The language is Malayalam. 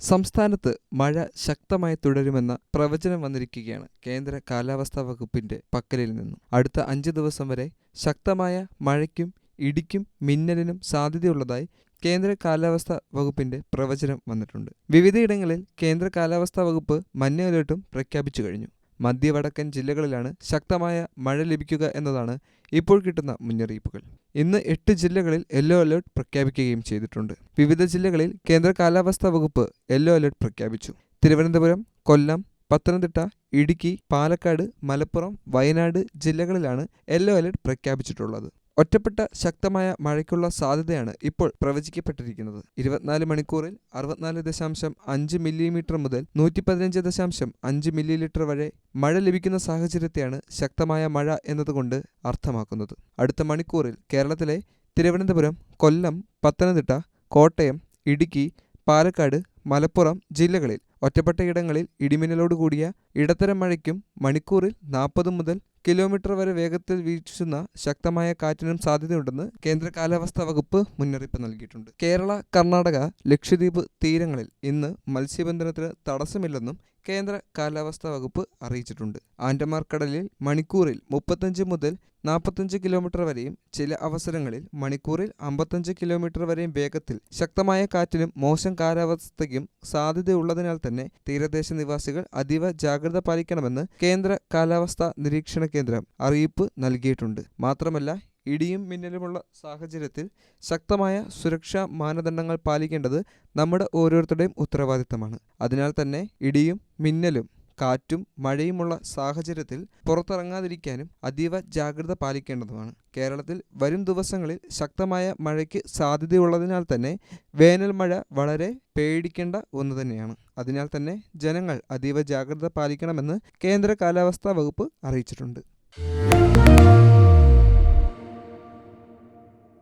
സംസ്ഥാനത്ത് മഴ ശക്തമായി തുടരുമെന്ന പ്രവചനം വന്നിരിക്കുകയാണ് കേന്ദ്ര കാലാവസ്ഥാ വകുപ്പിന്റെ പക്കലിൽ നിന്നും. അടുത്ത അഞ്ച് ദിവസം വരെ ശക്തമായ മഴയ്ക്കും ഇടിക്കും മിന്നലിനും സാധ്യതയുള്ളതായി കേന്ദ്ര കാലാവസ്ഥാ വകുപ്പിന്റെ പ്രവചനം വന്നിട്ടുണ്ട്. വിവിധയിടങ്ങളിൽ കേന്ദ്ര കാലാവസ്ഥാ വകുപ്പ് മഞ്ഞ അലേർട്ടും പ്രഖ്യാപിച്ചു കഴിഞ്ഞു. മധ്യവടക്കൻ ജില്ലകളിലാണ് ശക്തമായ മഴ ലഭിക്കുക എന്നതാണ് ഇപ്പോൾ കിട്ടുന്ന മുന്നറിയിപ്പുകൾ. ഇന്ന് എട്ട് ജില്ലകളിൽ യെല്ലോ അലേർട്ട് പ്രഖ്യാപിക്കുകയും ചെയ്തിട്ടുണ്ട്. വിവിധ ജില്ലകളിൽ കേന്ദ്ര കാലാവസ്ഥാ വകുപ്പ് യെല്ലോ അലേർട്ട് പ്രഖ്യാപിച്ചു. തിരുവനന്തപുരം കൊല്ലം പത്തനംതിട്ട ഇടുക്കി പാലക്കാട് മലപ്പുറം വയനാട് ജില്ലകളിലാണ് യെല്ലോ അലേർട്ട് പ്രഖ്യാപിച്ചിട്ടുള്ളത്. ഒറ്റപ്പെട്ട ശക്തമായ മഴയ്ക്കുള്ള സാധ്യതയാണ് ഇപ്പോൾ പ്രവചിക്കപ്പെട്ടിരിക്കുന്നത്. ഇരുപത്തിനാല് മണിക്കൂറിൽ അറുപത്തിനാല് ദശാംശം അഞ്ച് മില്ലിമീറ്റർ മുതൽ നൂറ്റി പതിനഞ്ച് ദശാംശം അഞ്ച് മില്ലിലിറ്റർ വരെ മഴ ലഭിക്കുന്ന സാഹചര്യത്തെയാണ് ശക്തമായ മഴ എന്നതുകൊണ്ട് അർത്ഥമാക്കുന്നത്. അടുത്ത മണിക്കൂറിൽ കേരളത്തിലെ തിരുവനന്തപുരം കൊല്ലം പത്തനംതിട്ട കോട്ടയം ഇടുക്കി പാലക്കാട് മലപ്പുറം ജില്ലകളിൽ ഒറ്റപ്പെട്ടയിടങ്ങളിൽ ഇടിമിന്നലോട് കൂടിയ ഇടത്തരം മഴയ്ക്കും മണിക്കൂറിൽ നാൽപ്പത് മുതൽ കിലോമീറ്റർ വരെ വേഗത്തിൽ വീശുന്ന ശക്തമായ കാറ്റിനും സാധ്യതയുണ്ടെന്ന് കേന്ദ്ര കാലാവസ്ഥാ വകുപ്പ് മുന്നറിയിപ്പ് നൽകിയിട്ടുണ്ട്. കേരള കർണാടക ലക്ഷദ്വീപ് തീരങ്ങളിൽ ഇന്ന് മത്സ്യബന്ധനത്തിന് തടസ്സമില്ലെന്നും കേന്ദ്ര കാലാവസ്ഥാ വകുപ്പ് അറിയിച്ചിട്ടുണ്ട്. ആൻഡമാർ കടലിൽ മണിക്കൂറിൽ മുപ്പത്തഞ്ച് മുതൽ നാൽപ്പത്തഞ്ച് കിലോമീറ്റർ വരെയും ചില അവസരങ്ങളിൽ മണിക്കൂറിൽ അമ്പത്തഞ്ച് കിലോമീറ്റർ വരെയും വേഗത്തിൽ ശക്തമായ കാറ്റിനും മോശം കാലാവസ്ഥയ്ക്കും സാധ്യതയുള്ളതിനാൽ തന്നെ തീരദേശ നിവാസികൾ അതീവ ജാഗ്രത പാലിക്കണമെന്ന് കേന്ദ്ര കാലാവസ്ഥാ നിരീക്ഷണ കേന്ദ്രം അറിയിപ്പ് നൽകിയിട്ടുണ്ട്. മാത്രമല്ല ഇടിയും മിന്നലുമുള്ള സാഹചര്യത്തിൽ ശക്തമായ സുരക്ഷാ മാനദണ്ഡങ്ങൾ പാലിക്കേണ്ടത് നമ്മുടെ ഓരോരുത്തരുടെയും ഉത്തരവാദിത്തമാണ്. അതിനാൽ തന്നെ ഇടിയും മിന്നലും കാറ്റും മഴയുമുള്ള സാഹചര്യത്തിൽ പുറത്തിറങ്ങാതിരിക്കാനും അതീവ ജാഗ്രത പാലിക്കേണ്ടതുമാണ്. കേരളത്തിൽ വരും ദിവസങ്ങളിൽ ശക്തമായ മഴയ്ക്ക് സാധ്യതയുള്ളതിനാൽ തന്നെ വേനൽ മഴ വളരെ പേടിക്കേണ്ട ഒന്ന് തന്നെയാണ്. അതിനാൽ തന്നെ ജനങ്ങൾ അതീവ ജാഗ്രത പാലിക്കണമെന്ന് കേന്ദ്ര കാലാവസ്ഥാ വകുപ്പ് അറിയിച്ചിട്ടുണ്ട്.